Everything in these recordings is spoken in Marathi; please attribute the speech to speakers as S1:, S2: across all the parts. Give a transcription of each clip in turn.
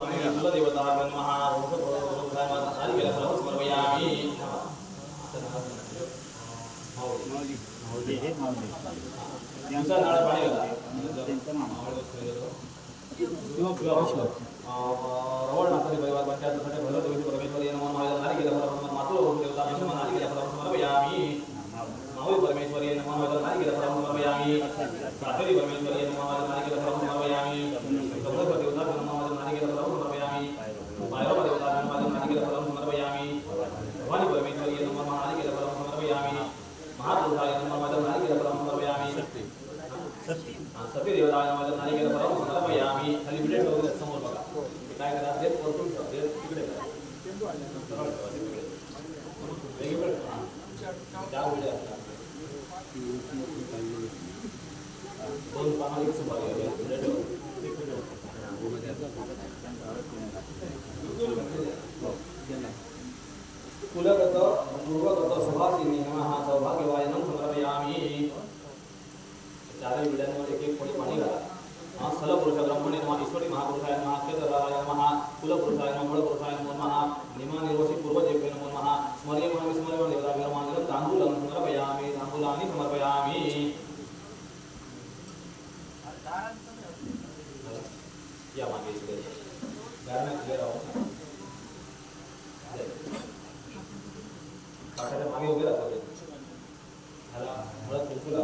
S1: कुलदेवता नमः पाणी रवळ नाथारी परिवार पंचायत परमेश्वरी नमः महादेव नारिकेल फलं मातृ देवता नमः. नारिकेल फलं समर्पयामि मावळी परमेश्वरी नमः महादेव गेला फलं समर्पयामि सातेरी परमेश्वरी नमः फलं समर्पयामि कमलेश्वर देवता नमः महादेव नारिकेल फलं समर्पयामि भैरव देवता नमः महादेव नारिकेल फलं समर्पयामि भवानी परमेश्वरी नमः नारिकेल फलं समर्पयामि महापुरुषाय नमः महादेव नारिकेल फलं समर्पयामि सती नाही गेलं महादेव मला फलं आम्ही खाली बिलेट वगैरे समोर बघा काय करा देत परतून ठेवा देत तिकडे करा सरळ ठेवा तिकडे वेगवेगळे असतात दोन पानावर एक सुपारी आहे. बिले ठेवा. कुलगत पूर्वगत सुभाषिनी नमः सौभाग्यवायनं समर्पयामि चारही विड्यांमध्ये एक एक कोणी पाणी घाला हा स्थलपुरुष ब्रह्मणे नमः ईश्वरी महापुरुषाय नमः क्षेत्रराय नमः कुलपुरुषाय नमः मूळपुरुषाय नमो नमः निमा निर्वशी पूर्वजेभ्यो नमो नमः स्मर्यमाण विस्मर्यमाण देवताभ्यो मांगलं तांबूलं समर्पयामि तांबूलानि समर्पयामि या मागे इकडे गारणं क्लिअर आहोत काठाच्या मागे उभे राहतो ते. ह्याला मुळात बिलकुल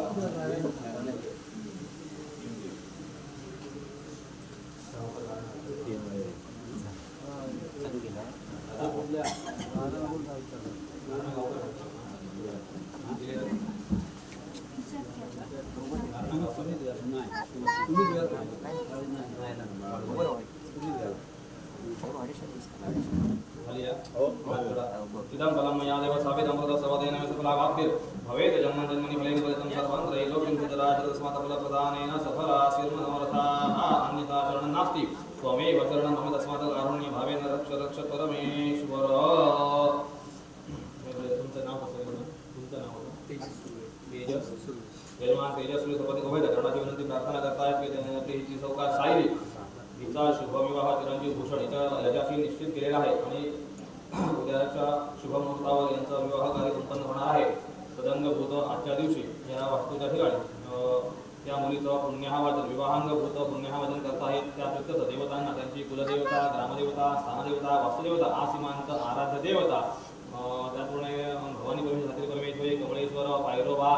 S1: सर्वदेन मे सफलावाप्तिर् भवेत् जन्म जन्मनि फलेन फलितं सर्वं त्रैलोक्यं सिद्धराजतस्मात् फलप्रदानेन सफला शिर्मनमरथाः अन्यथा शरणं नास्ति। त्वमेव शरणं मम तस्मात् कारुण्यभावेन रक्ष रक्ष परमेश्वर तुमचं नाव कसं आहे? तुमचं नाव तेजस यजमान तेजस्वी। सपती उभे करण्याची विनंती प्रार्थना करतायत की त्यांनी आपली हिची सौकार सायली हिचा शुभविवाह चिरंजीव भूषण हिच्या याच्याशी निश्चित केलेला आहे आणि उद्याच्या शुभमुहूर्तावर यांचा विवाह कार्य संपन्न होणार आहे. सदंगभूत आजच्या दिवशी या वास्तूच्या ठिकाणी अं, त्या मुलीचं पुण्याहवाचन विवाहांगभूत पुण्याहवाचन करता आहेत त्या प्रत्येक देवतांना त्यांची कुलदेवता ग्रामदेवता स्थानदेवता वास्तुदेवता आसीमांत आराध्य देवता अं, त्याचप्रमाणे भवानी परमेश्वर खात्री परमेश्वरी कमळेश्वर पायरोबा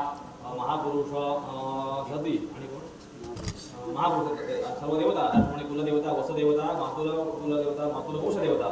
S1: महापुरुष सती आणि महापुरुष सर्व देवता. त्याचप्रमाणे कुलदेवता वसदेवता मातुल कुलदेवता मातुल वंशदेवता.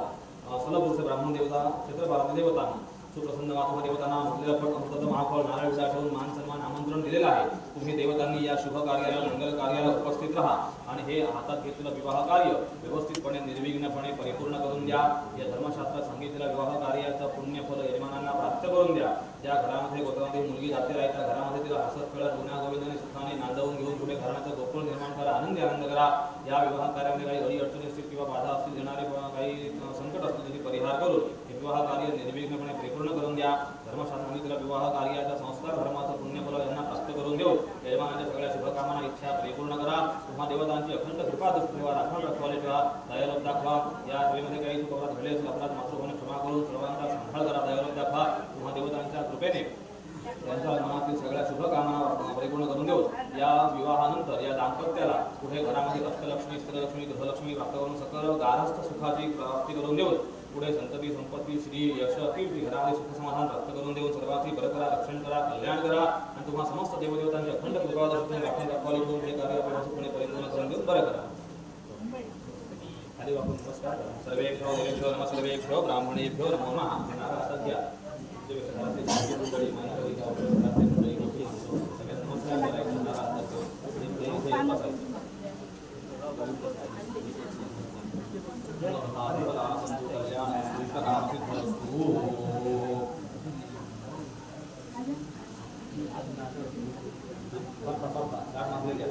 S1: देवता ब्राह्मण देवता क्षेत्रपालन देवता सुप्रसन्न मातुका देवतांना मुरलेलं पण अमृत महाफळ नारळ ठेवून मान सन्मान आमंत्रण दिलेलं आहे. तुम्ही देवतांनी या शुभ कार्याला मंगल कार्याला उपस्थित राहा आणि हे हातात घेतलेलं विवाह कार्य व्यवस्थितपणे निर्विघ्नपणे परिपूर्ण करून द्या. या धर्मशास्त्रात सांगितलेल्या विवाह कार्याचं पुण्यफल यजमानांना प्राप्त करून द्या. ज्या घरामध्ये गोत्रामध्ये मुलगी जाते राहील त्या घरामध्ये तिला हसत खेळत गुन्हा गोविंदाने सुखाने नांदवून घेऊन पुढे घराण्याचं गोकुळ निर्माण करा आनंदी आनंद करा. या विवाह कार्यामध्ये काही अडी अडचणी असतील किंवा बाधा असतील येणारे किंवा काही अ, संकट असतील त्याची परिहार करून हे विवाह कार्य निर्विघ्नपणे परिपूर्ण करून द्या. धर्मशास्त्राने तिला विवाह कार्याचा संस्कार धर्माचं पुण्यफल यांना प्राप्त करून देऊ. यजमानाच्या सगळ्या शुभकामना इच्छा परिपूर्ण करा. तुम्हा देवतांची अखंड कृपा दृष्टी ठेवा राखण रखवाले ठेवा. दयालोप दाखवा. या सेवेमध्ये काही चूक अपराध घडले असेल अपराध मातृभूमी क्षमा करून सर्वांचा संभाळ करा. दयालोप दाखवा. तुम्हा देवतांच्या कृपेने त्यांच्या मनातील सगळ्या शुभकामना परिपूर्ण करून देऊ. या विवाहानंतर या दाम्पत्याला पुढे घरामध्ये अष्टलक्ष्मी स्त्रलक्ष्मी गृहलक्ष्मी प्राप्त करून सकल गारस्थ सुखाची प्राप्ती करून देऊ. पुढे संतती संपत्ती श्री यश कीर्ती घरामध्ये सुख समाधान प्राप्त करून देऊन सर्वांची बरं करा रक्षण करा कल्याण करा आणि तुम्हा समस्त देवदेवतांच्या अखंड कृपा दर्शन आपण दाखवाली हे कार्य परिपूर्ण करून देऊन बरं करा. हरी बापू नमस्कार. सर्वेभ्यो देवेभ्यो नमः सर्वेभ्यो ब्राह्मणेभ्यो नमो नमः. नारा सद्या नमस्कार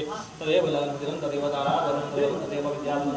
S1: मङ्गलायतन हरे तदेव जगन्मतिरं तदेव ताराधरं तदेव तदेव विद्याधरं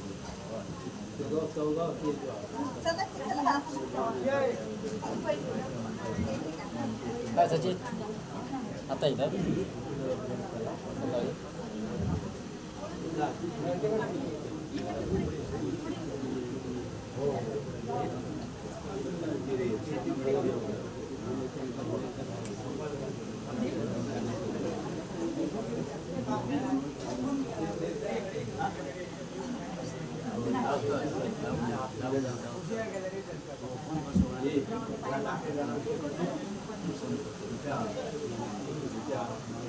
S2: काय सचिन? आता येतात हो Gracias.